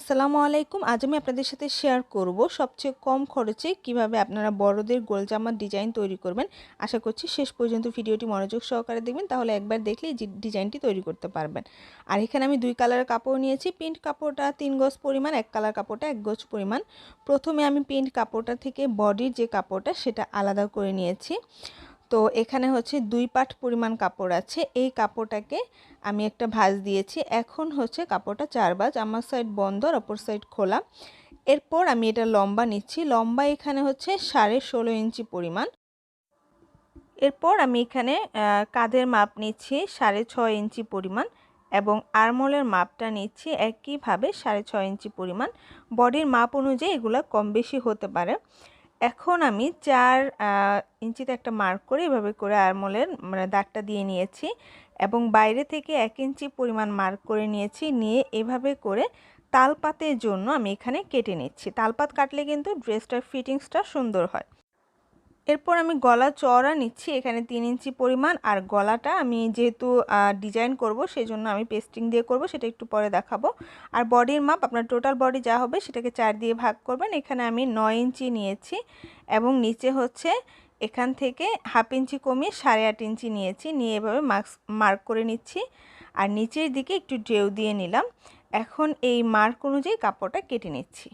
আসসালামু আলাইকুম। আজ আমি আপনাদের সাথে শেয়ার করব সবচেয়ে কম খরচে কীভাবে আপনারা বড়দের গোল জামার ডিজাইন তৈরি করবেন। আশা করছি শেষ পর্যন্ত ভিডিওটি মনোযোগ সহকারে দেখবেন, তাহলে একবার দেখলেই ডিজাইনটি তৈরি করতে পারবেন। আর এখানে আমি দুই কালারের কাপড় নিয়েছি প্রিন্ট কাপড়টা তিন গজ পরিমাণ, এক কালার কাপড়টা এক গজ পরিমাণ। প্রথমে আমি প্রিন্ট কাপড়টা থেকে বডির যে কাপড়টা, সেটা আলাদা করে নিয়েছি। তো এখানে হচ্ছে দুই পাট পরিমাণ কাপড় আছে। এই কাপড়টাকে আমি একটা ভাঁজ দিয়েছি। এখন হচ্ছে কাপড়টা চার ভাঁজ, আমার সাইড বন্ধ আর অপর সাইড খোলা। এরপর আমি এটা লম্বা নিচ্ছি। লম্বা এখানে হচ্ছে সাড়ে ষোলো ইঞ্চি পরিমাণ। এরপর আমি এখানে কাঁধের মাপ নিচ্ছি সাড়ে ছয় ইঞ্চি পরিমাণ এবং আরমোলের মাপটা নিচ্ছি একইভাবে সাড়ে ছয় ইঞ্চি পরিমাণ। বডির মাপ অনুযায়ী এগুলো কম বেশি হতে পারে। এখন আমি চার ইঞ্চিতে একটা মার্ক করে এভাবে করে আরমোলের মানে দাগটা দিয়ে নিয়েছি এবং বাইরে থেকে এক ইঞ্চি পরিমাণ মার্ক করে নিয়েছি, নিয়ে এভাবে করে তালপাতের জন্য আমি এখানে কেটে নিচ্ছি। তালপাত কাটলে কিন্তু ড্রেসটার ফিটিংসটা সুন্দর হয়। এরপর আমি গলা চওড়া নিচ্ছি, এখানে তিন ইঞ্চি পরিমাণ, আর গলাটা আমি যেহেতু ডিজাইন করব সেই জন্য আমি পেস্টিং দিয়ে করব, সেটা একটু পরে দেখাবো। আর বডির মাপ আপনার টোটাল বডি যা হবে, সেটাকে চার দিয়ে ভাগ করবেন, এখানে আমি নয় ইঞ্চি নিয়েছি, এবং নিচে হচ্ছে এখান থেকে হাফ ইঞ্চি কমিয়ে সাড়ে আট ইঞ্চি নিয়েছি, নিয়ে এভাবে মার্কস মার্ক করে নিচ্ছি। আর নিচের দিকে একটু ড্রেউ দিয়ে নিলাম, এখন এই মার্ক অনুযায়ী কাপড়টা কেটে নিচ্ছি।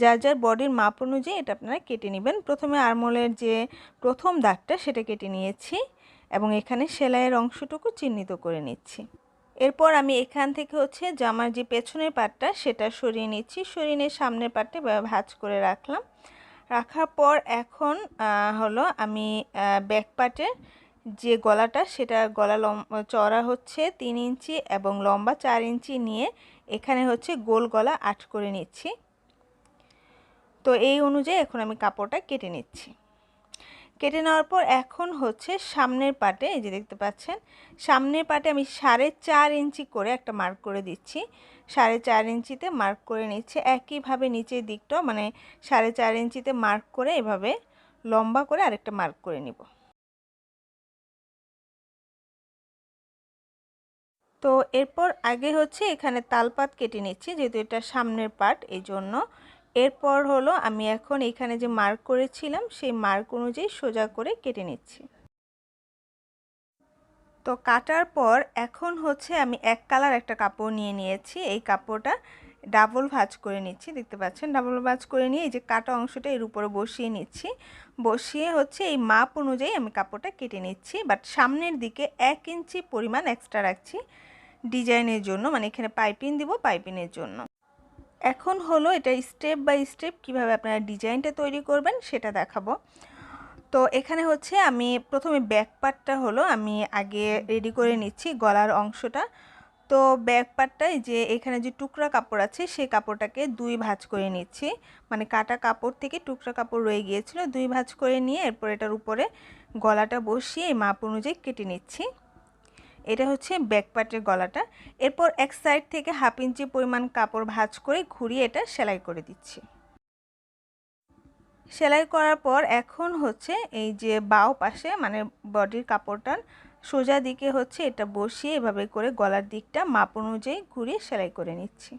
যার যার বডির মাপ অনুযায়ী এটা আপনারা কেটে নেবেন। প্রথমে আরমোলের যে প্রথম দাগটা সেটা কেটে নিয়েছি এবং এখানে সেলাইয়ের অংশটুকু চিহ্নিত করে নিচ্ছি। এরপর আমি এখান থেকে হচ্ছে জামার যে পেছনের পাটটা সেটা সরিয়ে নিচ্ছি। সরিয়ে নিয়ে সামনের পাটটা ভাজ করে রাখলাম। রাখার পর এখন হলো আমি ব্যাক পাটের যে গলাটা সেটা গলা চড়া হচ্ছে তিন ইঞ্চি এবং লম্বা চার ইঞ্চি নিয়ে এখানে হচ্ছে গোল গলা আট করে নিচ্ছি। তো এই অনুযায়ী এখন আমি কাপড়টা কেটে নিচ্ছি। কেটে নেওয়ার পর এখন হচ্ছে সামনের পাটে, এই যে দেখতে পাচ্ছেন, সামনের পাটে আমি সাড়ে চার ইঞ্চি করে একটা মার্ক করে দিচ্ছি। সাড়ে চার ইঞ্চিতে মার্ক করে নিচ্ছে। একইভাবে নিচের দিকটাও মানে সাড়ে চার ইঞ্চিতে মার্ক করে এভাবে লম্বা করে আরেকটা মার্ক করে নিব। তো এরপর আগে হচ্ছে এখানে তালপাত কেটে নিচ্ছি, যেহেতু এটা সামনের পার্ট এই জন্য এরপর হলো আমি এখন এখানে যে মার্ক করেছিলাম, সেই মার্ক অনুযায়ী সোজা করে কেটে নিচ্ছি। তো কাটার পর এখন হচ্ছে আমি এক কালার একটা কাপড় নিয়ে নিয়েছি, এই কাপড়টা ডাবল ভাজ করে নিচ্ছি, দেখতে পাচ্ছেন? ডাবল ভাজ করে নিয়ে এই যে কাটা অংশটা এর উপরে বসিয়ে নিচ্ছি। বসিয়ে হচ্ছে এই মাপ অনুযায়ী আমি কাপড়টা কেটে নিচ্ছি বাট সামনের দিকে এক ইঞ্চি পরিমাণ এক্সট্রা রাখছি ডিজাইনের জন্য মানে এখানে পাইপিং দিব পাইপিংয়ের জন্য। এখন হলো এটা স্টেপ বাই স্টেপ কীভাবে আপনারা ডিজাইনটা তৈরি করবেন সেটা দেখাবো। তো এখানে হচ্ছে আমি প্রথমে ব্যাক পার্টটা হলো আমি আগে রেডি করে নিচ্ছি গলার অংশটা। তো ব্যাক পার্টটাই যে এখানে যে টুকরা কাপড় আছে সেই কাপড়টাকে দুই ভাঁজ করে নিচ্ছি। মানে কাটা কাপড় থেকে টুকরা কাপড় রয়ে গিয়েছিল, দুই ভাঁজ করে নিয়ে এরপর এটার উপরে গলাটা বসিয়ে মাপ অনুযায়ী কেটে নিচ্ছি। এটা হচ্ছে ব্যাক পার্টের গলাটা। এরপর এক সাইড থেকে হাফ ইঞ্চি পরিমাণ কাপড় ভাঁজ করে ঘুরিয়ে এটা সেলাই করে দিচ্ছি। সেলাই করার পর এখন হচ্ছে এই যে বাও পাশে মানে বডির কাপড়টার সোজা দিকে হচ্ছে এটা বসিয়ে এভাবে করে গলার দিকটা মাপ অনুযায়ী ঘুরিয়ে সেলাই করে নিচ্ছি।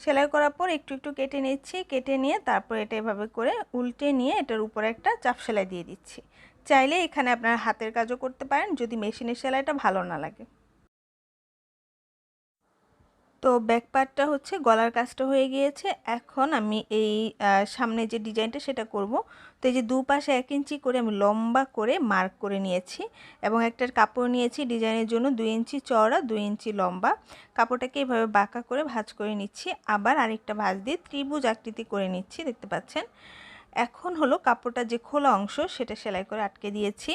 সেলাই করার পর একটু একটু কেটে নিচ্ছি, কেটে নিয়ে তারপর এটা এভাবে করে উল্টে নিয়ে এটার উপরে একটা চাপ সেলাই দিয়ে দিচ্ছি। চাইলে এখানে আপনার হাতের কাজও করতে পারেন, যদি মেশিনের সেলাইটা ভালো না লাগে। তো ব্যাক পার্টটা হচ্ছে গলার কাজটা হয়ে গিয়েছে। এখন আমি এই সামনে যে ডিজাইনটা সেটা করব। তো এই যে দুপাশে এক ইঞ্চি করে আমি লম্বা করে মার্ক করে নিয়েছি এবং একটার কাপড় নিয়েছি ডিজাইনের জন্য দুই ইঞ্চি চওড়া, দুই ইঞ্চি লম্বা। কাপড়টাকে এভাবে বাঁকা করে ভাজ করে নিচ্ছি। আবার আরেকটা ভাজ দিয়ে ত্রিভুজ আকৃতি করে নিচ্ছি, দেখতে পাচ্ছেন? এখন হলো কাপড়টা যে খোলা অংশ, সেটা সেলাই করে আটকে দিয়েছি।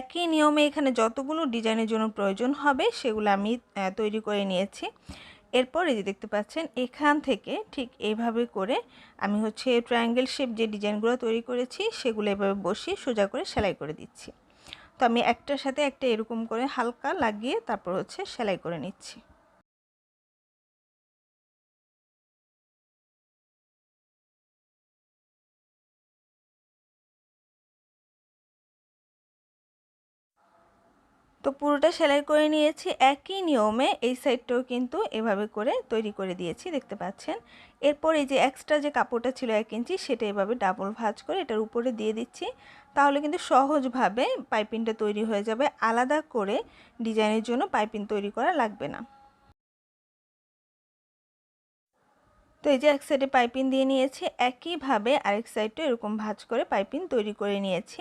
একই নিয়মে এখানে যতগুলো ডিজাইনের জন্য প্রয়োজন হবে, সেগুলো আমি তৈরি করে নিয়েছি। এরপর এই যে দেখতে পাচ্ছেন, এখান থেকে ঠিক এইভাবে করে আমি হচ্ছে ট্রায়াঙ্গেল শেপ যে ডিজাইনগুলো তৈরি করেছি, সেগুলো এভাবে বসিয়ে সোজা করে সেলাই করে দিচ্ছি। তো আমি একটার সাথে একটা এরকম করে হালকা লাগিয়ে তারপর হচ্ছে সেলাই করে নিচ্ছি। তো পুরোটা সেলাই করে নিয়েছি। একই নিয়মে এই সাইডটাও কিন্তু এভাবে করে তৈরি করে দিয়েছি, দেখতে পাচ্ছেন। এরপর এই যে এক্সট্রা যে কাপড়টা ছিল এক ইঞ্চি, সেটা এভাবে ডাবল ভাজ করে এটার উপরে দিয়ে দিচ্ছি। তাহলে কিন্তু সহজভাবে পাইপিংটা তৈরি হয়ে যাবে। আলাদা করে ডিজাইনের জন্য পাইপিং তৈরি করা লাগবে না। তো এই যে এক সাইডে পাইপিং দিয়ে নিয়েছি, একইভাবে আরেক সাইডটা এরকম ভাজ করে পাইপিং তৈরি করে নিয়েছি।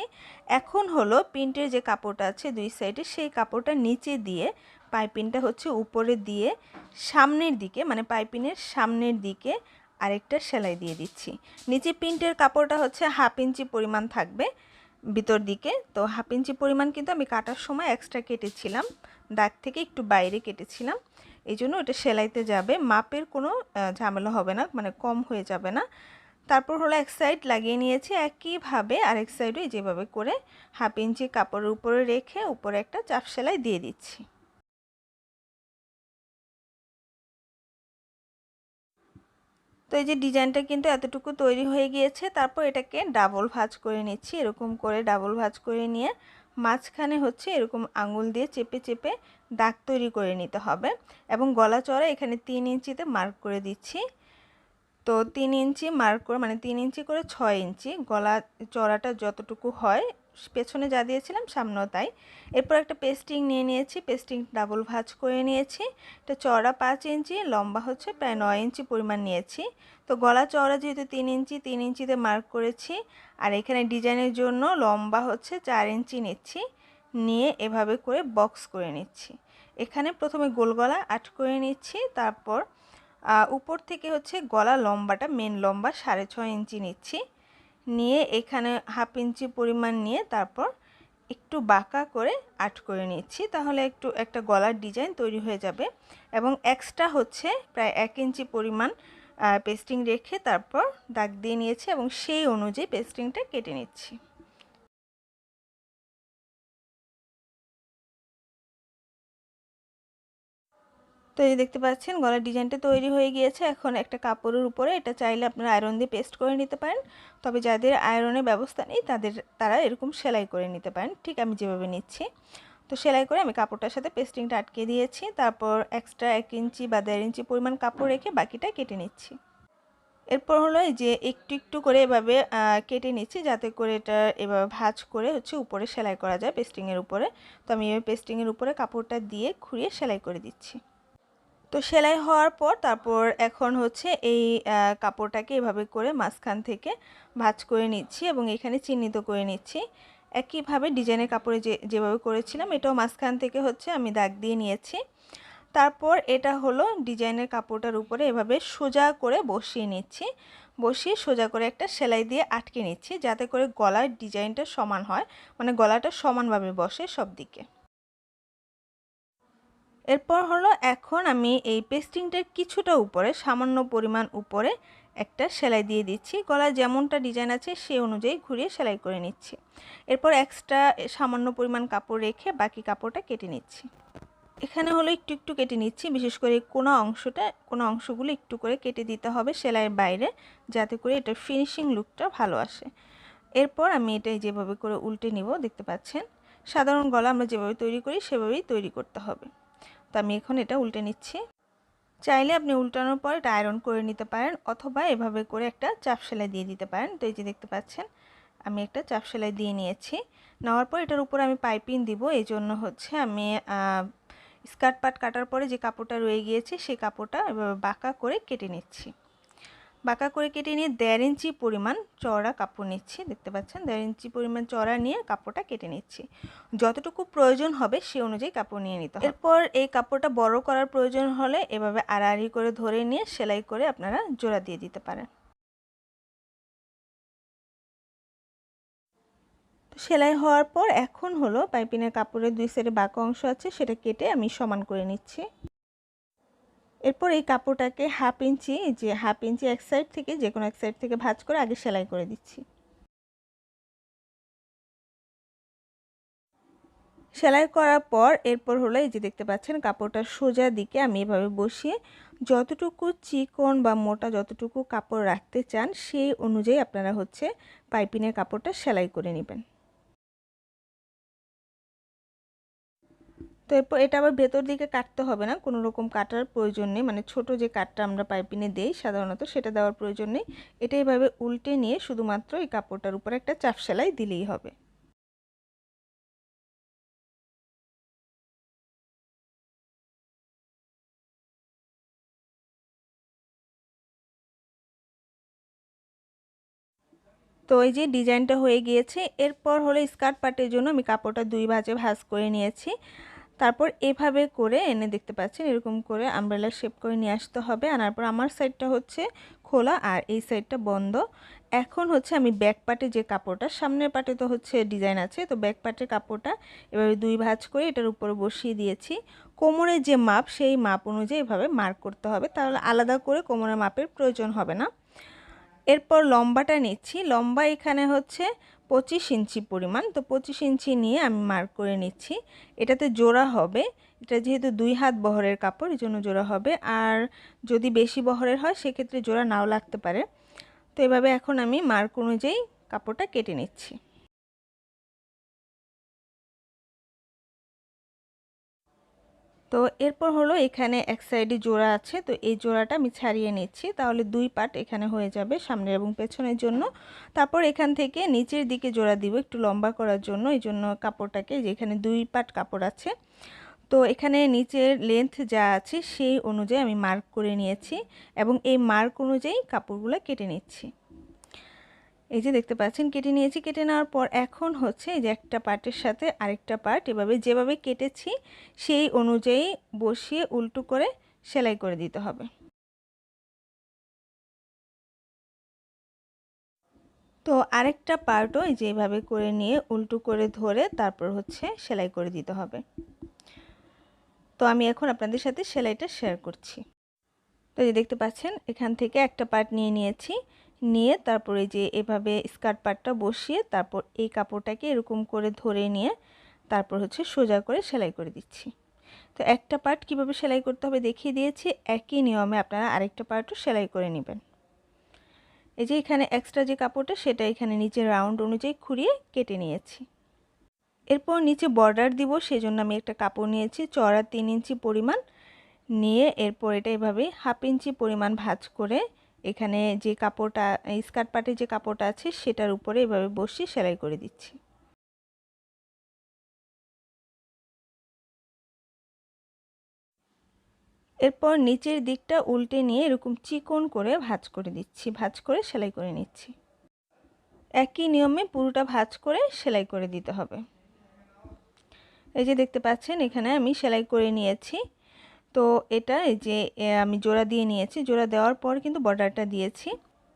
এখন হলো প্রিন্টের যে কাপড়টা আছে দুই সাইডে সেই কাপড়টা নিচে দিয়ে পাইপিংটা হচ্ছে উপরে দিয়ে সামনের দিকে মানে পাইপিংয়ের সামনের দিকে আরেকটা সেলাই দিয়ে দিচ্ছি। নিচে প্রিন্টের কাপড়টা হচ্ছে হাফ ইঞ্চি পরিমাণ থাকবে ভিতর দিকে। তো হাফ ইঞ্চি পরিমাণ কিন্তু আমি কাটার সময় এক্সট্রা কেটেছিলাম, দাগ থেকে একটু বাইরে কেটেছিলাম। এই জন্য ওটা সেলাইতে যাবে। মাপের কোনো ঝামেলা হবে না মানে কম হয়ে যাবে না। তারপর হলো এক সাইড লাগিয়ে নিয়েছি একইভাবে আরেক সাইডে যেভাবে করে হাফ ইঞ্চি কাপড়ের উপরে রেখে উপরে একটা চাপ সেলাই দিয়ে দিচ্ছি। তো এই যে ডিজাইনটা কিন্তু এতটুকু তৈরি হয়ে গিয়েছে, তারপর এটাকে ডাবল ভাজ করে নিচ্ছি। এরকম করে ডাবল ভাজ করে নিয়ে মাঝখানে হচ্ছে এরকম আঙুল দিয়ে চেপে চেপে দাগ তৈরি করে নিতে হবে এবং গলা চড়া এখানে তিন ইঞ্চিতে মার্ক করে দিচ্ছি। তো তিন ইঞ্চি মার্ক করে মানে তিন ইঞ্চি করে ছয় ইঞ্চি গলা চড়াটা যতটুকু হয় পেছনে যা দিয়েছিলাম সামনেও তাই। এরপর একটা পেস্টিং নিয়ে নিয়েছি পেস্টিং ডাবল ভাজ করে নিয়েছি। এটা চড়া পাঁচ ইঞ্চি, লম্বা হচ্ছে প্রায় নয় ইঞ্চি পরিমাণ নিয়েছি। তো গলা চড়া যেহেতু তিন ইঞ্চি, তিন ইঞ্চিতে মার্ক করেছি। আর এখানে ডিজাইনের জন্য লম্বা হচ্ছে চার ইঞ্চি নিচ্ছি। নিয়ে এভাবে করে বক্স করে নিচ্ছি। এখানে প্রথমে গোল গলা আট করে নিচ্ছি, তারপর উপর থেকে হচ্ছে গলা লম্বাটা মেন লম্বা সাড়ে ছয় ইঞ্চি নিচ্ছি। নিয়ে এখানে হাফ ইঞ্চি পরিমাণ নিয়ে তারপর একটু বাঁকা করে আট করে নিচ্ছি। তাহলে একটু একটা গলার ডিজাইন তৈরি হয়ে যাবে এবং এক্সট্রা হচ্ছে প্রায় এক ইঞ্চি পরিমাণ পেস্টিং রেখে তারপর দাগ দিয়ে নিয়েছি এবং সেই অনুযায়ী পেস্টিংটা কেটে নিচ্ছি। তো এই দেখতে পাচ্ছেন, গলার ডিজাইনটা তৈরি হয়ে গিয়েছে। এখন একটা কাপড়ের উপরে এটা চাইলে আপনারা আয়রন দিয়ে পেস্ট করে নিতে পারেন। তবে যাদের আয়রনের ব্যবস্থা নেই, তাদের, তারা এরকম সেলাই করে নিতে পারেন। ঠিক আমি যেভাবে নিচ্ছি। তো সেলাই করে আমি কাপড়টার সাথে পেস্টিংটা আটকে দিয়েছি। তারপর এক্সট্রা এক ইঞ্চি বা দেড় ইঞ্চি পরিমাণ কাপড় রেখে বাকিটা কেটে নিচ্ছি। এরপর হলো যে একটু একটু করে এভাবে কেটে নিচ্ছি যাতে করে এটা এভাবে ভাজ করে হচ্ছে উপরে সেলাই করা যায় পেস্টিংয়ের উপরে। তো আমি এভাবে পেস্টিংয়ের উপরে কাপড়টা দিয়ে খুঁড়িয়ে সেলাই করে দিচ্ছি। তো সেলাই হওয়ার পর তারপর এখন হচ্ছে এই কাপড়টাকে এভাবে করে মাঝখান থেকে ভাজ করে নিচ্ছি এবং এখানে চিহ্নিত করে নিচ্ছি। একইভাবে ডিজাইনের কাপড়ে যে, যেভাবে করেছিলাম এটাও মাঝখান থেকে হচ্ছে আমি দাগ দিয়ে নিয়েছি। তারপর এটা হলো ডিজাইনের কাপড়টার উপরে এভাবে সোজা করে বসিয়ে নিচ্ছি। বসিয়ে সোজা করে একটা সেলাই দিয়ে আটকে নিচ্ছি যাতে করে গলার ডিজাইনটা সমান হয় মানে গলাটা সমানভাবে বসে সব দিকে এরপর হলো এখন আমি এই পেস্টিংটার কিছুটা উপরে, সামান্য পরিমাণ উপরে একটা সেলাই দিয়ে দিচ্ছি। গলায় যেমনটা ডিজাইন আছে সেই অনুযায়ী ঘুরিয়ে সেলাই করে নিচ্ছি। এরপর এক্সট্রা সামান্য পরিমাণ কাপড় রেখে বাকি কাপড়টা কেটে নিচ্ছি। এখানে হলো একটু একটু কেটে নিচ্ছি, বিশেষ করে কোনো অংশটা, কোনো অংশগুলো একটু করে কেটে দিতে হবে সেলাইয়ের বাইরে, যাতে করে এটার ফিনিশিং লুকটা ভালো আসে। এরপর আমি এটাই যেভাবে করে উল্টে নিব, দেখতে পাচ্ছেন? সাধারণ গলা আমরা যেভাবে তৈরি করি, সেভাবেই তৈরি করতে হবে। তো আমি এখন এটা উল্টে নিচ্ছি। চাইলে আপনি উল্টানোর পর এটা আয়রন করে নিতে পারেন অথবা এভাবে করে একটা চাপ সেলাই দিয়ে দিতে পারেন। তো এই যে দেখতে পাচ্ছেন, আমি একটা চাপ সেলাই দিয়ে নিয়েছি। নেওয়ার পর এটার উপর আমি পাইপিং দিব। এই জন্য হচ্ছে আমি স্কার্ট পাট কাটার পরে যে কাপড়টা রয়ে গিয়েছে সেই কাপড়টা এভাবে বাঁকা করে কেটে নিচ্ছি। বাঁকা করে কেটে নিয়ে দেড় ইঞ্চি পরিমাণ চড়া কাপড় নিচ্ছি, দেখতে পাচ্ছেন? দেড় ইঞ্চি পরিমাণ চড়া নিয়ে কাপড়টা কেটে নিচ্ছি। যতটুকু প্রয়োজন হবে সে অনুযায়ী কাপড় নিয়ে নিতে এরপর এই কাপড়টা বড় করার প্রয়োজন হলে এভাবে আড়াআড়ি করে ধরে নিয়ে সেলাই করে আপনারা জোড়া দিয়ে দিতে পারেন। সেলাই হওয়ার পর এখন হলো পাইপিনের কাপড়ের দুই সাইডে বাঁকা অংশ আছে, সেটা কেটে আমি সমান করে নিচ্ছি। এরপর এই কাপড়টাকে হাফ ইঞ্চি যে হাফ ইঞ্চি এক সাইড থেকে, যে কোনো এক সাইড থেকে ভাজ করে আগে সেলাই করে দিচ্ছি। সেলাই করার পর এরপর হলো এই যে দেখতে পাচ্ছেন কাপড়টা সোজা দিকে আমি এভাবে বসিয়ে যতটুকু চিকন বা মোটা যতটুকু কাপড় রাখতে চান, সেই অনুযায়ী আপনারা হচ্ছে পাইপিনের কাপড়টা সেলাই করে নেবেন। তো এরপর এটা আবার ভেতর দিকে কাটতে হবে না, কোনো রকম কাটার প্রয়োজন নেই। মানে ছোট যে কাটটা আমরা পাইপিনে দেই সাধারণত সেটা দেওয়ার প্রয়োজন নেই। এটা এইভাবে উল্টে নিয়ে শুধুমাত্র এই কাপড়টার উপর একটা চাপ সেলাই দিলেই হবে। তো এই যে ডিজাইনটা হয়ে গিয়েছে, এরপর হলো স্কার্ট পার্টের জন্য আমি কাপড়টা দুই ভাজে ভাজ করে নিয়েছি। তারপর এভাবে করে এনে দেখতে পাচ্ছেন, এরকম করে আমব্রেলা শেপ করে নিয়ে আসতে হবে। আনার পর আমার সাইডটা হচ্ছে খোলা আর এই সাইডটা বন্ধ। এখন হচ্ছে আমি ব্যাক পার্টে যে কাপড়টা, সামনের পার্টে তো হচ্ছে ডিজাইন আছে, তো ব্যাক পার্টের কাপড়টা এভাবে দুই ভাঁজ করে এটার উপরে বসিয়ে দিয়েছি। কোমরের যে মাপ, সেই মাপ অনুযায়ী এভাবে মার্ক করতে হবে, তাহলে আলাদা করে কোমরের মাপের প্রয়োজন হবে না। এরপর লম্বাটা নিচ্ছি। লম্বা এখানে হচ্ছে পঁচিশ ইঞ্চি পরিমাণ, তো পঁচিশ ইঞ্চি নিয়ে আমি মার্ক করে নিচ্ছি। এটাতে জোড়া হবে, এটা যেহেতু দুই হাত বহরের কাপড়, এজন্য জন্য জোড়া হবে। আর যদি বেশি বহরের হয়, সেক্ষেত্রে জোড়া নাও লাগতে পারে। তো এভাবে এখন আমি মার্ক অনুযায়ী কাপড়টা কেটে নিচ্ছি। তো এরপর হলো এখানে এক সাইডে জোড়া আছে, তো এই জোড়াটা আমি ছাড়িয়ে নিচ্ছি। তাহলে দুই পার্ট এখানে হয়ে যাবে সামনের এবং পেছনের জন্য। তারপর এখান থেকে নিচের দিকে জোড়া দিব একটু লম্বা করার জন্য, এই জন্য কাপড়টাকে যেখানে দুই পাট কাপড় আছে। তো এখানে নিচের লেন্থ যা আছে সেই অনুযায়ী আমি মার্ক করে নিয়েছি এবং এই মার্ক অনুযায়ী কাপড়গুলো কেটে নিচ্ছি। এই যে দেখতে পাচ্ছেন, কেটে নিয়েছি। কেটে নেওয়ার পর এখন হচ্ছে যে একটা পার্টের সাথে আরেকটা পার্ট এভাবে যেভাবে কেটেছি সেই অনুযায়ী বসিয়ে উল্টো করে সেলাই করে দিতে হবে। তো আরেকটা পার্টও এই যে এইভাবে করে নিয়ে উল্টো করে ধরে তারপর হচ্ছে সেলাই করে দিতে হবে। তো আমি এখন আপনাদের সাথে সেলাইটা শেয়ার করছি। তো যে দেখতে পাচ্ছেন, এখান থেকে একটা পার্ট নিয়ে নিয়েছি। নিয়ে তারপরে যে এভাবে স্কার্ট পার্টটা বসিয়ে তারপর এই কাপড়টাকে এরকম করে ধরে নিয়ে তারপর হচ্ছে সোজা করে সেলাই করে দিচ্ছি। তো একটা পার্ট কীভাবে সেলাই করতে হবে দেখিয়ে দিয়েছি, একই নিয়মে আপনারা আরেকটা পার্টও সেলাই করে নেবেন। এই যে এখানে এক্সট্রা যে কাপড়টা সেটা এখানে নিচে রাউন্ড অনুযায়ী খুঁড়িয়ে কেটে নিয়েছি। এরপর নিচে বর্ডার দিব, সেজন্য আমি একটা কাপড় নিয়েছি চড়া তিন ইঞ্চি পরিমাণ। নিয়ে এরপর এটা এভাবে হাফ ইঞ্চি পরিমাণ ভাজ করে এখানে যে কাপড়টা স্কার্ট পাটে যে কাপড়টা আছে সেটার উপরে এভাবে বসিয়ে সেলাই করে দিচ্ছি। এরপর নিচের দিকটা উল্টে নিয়ে এরকম চিকন করে ভাজ করে দিচ্ছি, ভাজ করে সেলাই করে নিচ্ছি। একই নিয়মে পুরোটা ভাজ করে সেলাই করে দিতে হবে। এই যে দেখতে পাচ্ছেন, এখানে আমি সেলাই করে নিয়েছি। তো এটা যে আমি জোড়া দিয়ে নিয়েছি। জোড়া দেওয়ার পর কিন্তু বর্ডারটা দিয়েছি।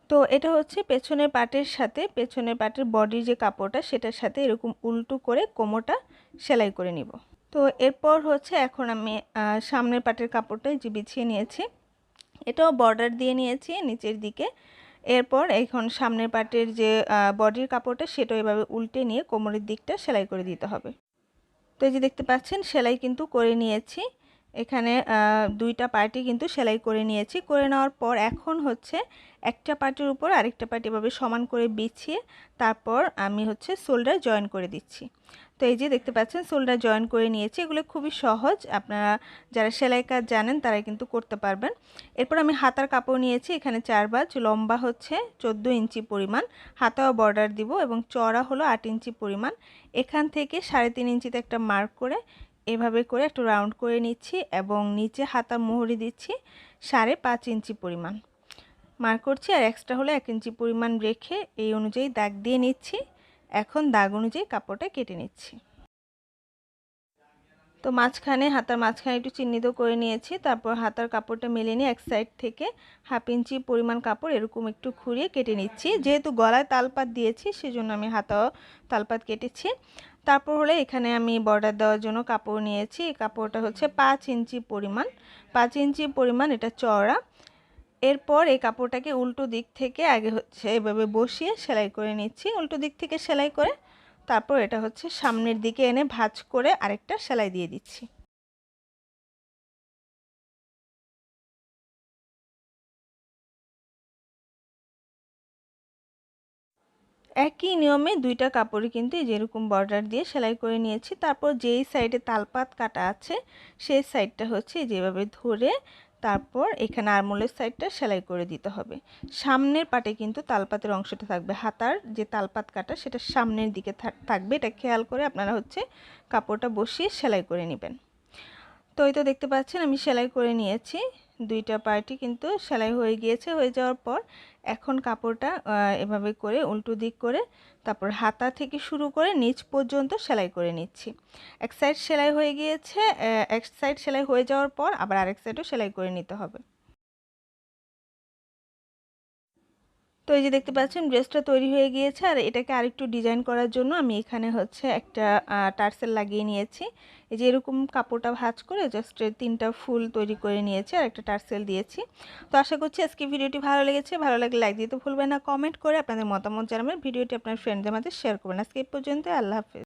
তো এটা হচ্ছে পেছনের পাটের সাথে, পেছনের পাটের বডির যে কাপড়টা, সেটার সাথে এরকম উল্টো করে কোমোটা সেলাই করে নিব। তো এরপর হচ্ছে এখন আমি সামনের পাটের কাপড়টা যে বিছিয়ে নিয়েছি। এটাও বর্ডার দিয়ে নিয়েছি নিচের দিকে। এরপর এখন সামনের পাটের যে বডির কাপড়টা সেটা এভাবে উল্টে নিয়ে কোমরের দিকটা সেলাই করে দিতে হবে। তো এই যে দেখতে পাচ্ছেন, সেলাই কিন্তু করে নিয়েছি। এখানে দুইটা পার্টি কিন্তু সেলাই করে নিয়েছি। করে নেওয়ার পর এখন হচ্ছে একটা পার্টির উপর আরেকটা পার্টি এভাবে সমান করে বিছিয়ে তারপর আমি হচ্ছে শোল্ডার জয়েন করে দিচ্ছি। তো এই যে দেখতে পাচ্ছেন শোল্ডার জয়েন করে নিয়েছি। এগুলো খুবই সহজ। আপনারা যারা সেলাই কাজ জানেন তারা কিন্তু করতে পারবেন। এরপর আমি হাতার কাপড় নিয়েছি। এখানে চার বাজ লম্বা হচ্ছে চোদ্দ ইঞ্চি পরিমাণ। হাতাও বর্ডার দিব এবং চড়া হলো আট ইঞ্চি পরিমাণ। এখান থেকে সাড়ে তিন ইঞ্চিতে একটা মার্ক করে এভাবে করে একটু রাউন্ড করে নিচ্ছি এবং নিচে হাতার মোহরি দিচ্ছি সাড়ে পাঁচ ইঞ্চি পরিমাণ। মার করছি আর এক্সট্রা হলে এক ইঞ্চি পরিমাণ রেখে এই অনুযায়ী দাগ দিয়ে নিচ্ছি। এখন দাগ অনুযায়ী কাপড়টা কেটে নিচ্ছি। তো মাঝখানে, হাতার মাঝখানে একটু চিহ্নিত করে নিয়েছি। তারপর হাতার কাপড়টা মেলে নিয়ে এক সাইড থেকে হাফ ইঞ্চি পরিমাণ কাপড় এরকম একটু খুঁড়িয়ে কেটে নিচ্ছি। যেহেতু গলায় তালপাত দিয়েছি, সেজন্য আমি হাতাও তালপাত কেটেছি। তারপর হলে এখানে আমি বর্ডার দেওয়ার জন্য কাপড় নিয়েছি। এই কাপড়টা হচ্ছে পাঁচ ইঞ্চি পরিমাণ। পাঁচ ইঞ্চি পরিমাণ এটা চওড়া। এরপর এই কাপড়টাকে উল্টো দিক থেকে আগে হচ্ছে এভাবে বসিয়ে সেলাই করে নিচ্ছি। উল্টো দিক থেকে সেলাই করে তারপর এটা হচ্ছে সামনের দিকে এনে ভাজ করে আরেকটা সেলাই দিয়ে দিচ্ছি। একই নিয়মে দুইটা কাপড়ে কিন্তু যেরকম বর্ডার দিয়ে সেলাই করে নিয়েছি। তারপর যেই সাইডে তালপাত কাটা আছে, সেই সাইডটা হচ্ছে যেভাবে ধরে তারপর এখানে আরমোলের সাইডটা সেলাই করে দিতে হবে। সামনের পাটে কিন্তু তালপাতের অংশটা থাকবে, হাতার যে তালপাত কাটা সেটা সামনের দিকে থাকবে। এটা খেয়াল করে আপনারা হচ্ছে কাপড়টা বসিয়ে সেলাই করে নেবেন। তো এই তো দেখতে পাচ্ছেন আমি সেলাই করে নিয়েছি। দুইটা পার্টি কিন্তু সেলাই হয়ে গিয়েছে, হয়ে যাওয়ার পর এখন কাপড়টা এভাবে করে উল্টো দিক করে তারপর হাতা থেকে শুরু করে নিচ পর্যন্ত সেলাই করে নিচ্ছি। এক সাইড সেলাই হয়ে গিয়েছে এক সাইড সেলাই হয়ে যাওয়ার পর আবার আরেক সাইডও সেলাই করে নিতে হবে। তো এই যে দেখতে পাচ্ছেন, ড্রেসটা তৈরি হয়ে গিয়েছে। আর এটাকে আরেকটু ডিজাইন করার জন্য আমি এখানে হচ্ছে একটা টার্সেল লাগিয়ে নিয়েছি। এই যে এরকম কাপড়টা ভাজ করে জাস্ট তিনটা ফুল তৈরি করে নিয়েছি আর একটা টার্সেল দিয়েছি। তো আশা করছি আজকে ভিডিওটি ভালো লেগেছে। ভালো লাগলে লাইক দিতে ভুলবেন না, কমেন্ট করে আপনাদের মতামত জানাবেন। ভিডিওটি আপনার ফ্রেন্ডদের মাঝে শেয়ার করবেন। আজকে এই পর্যন্ত আল্লাহ হাফেজ।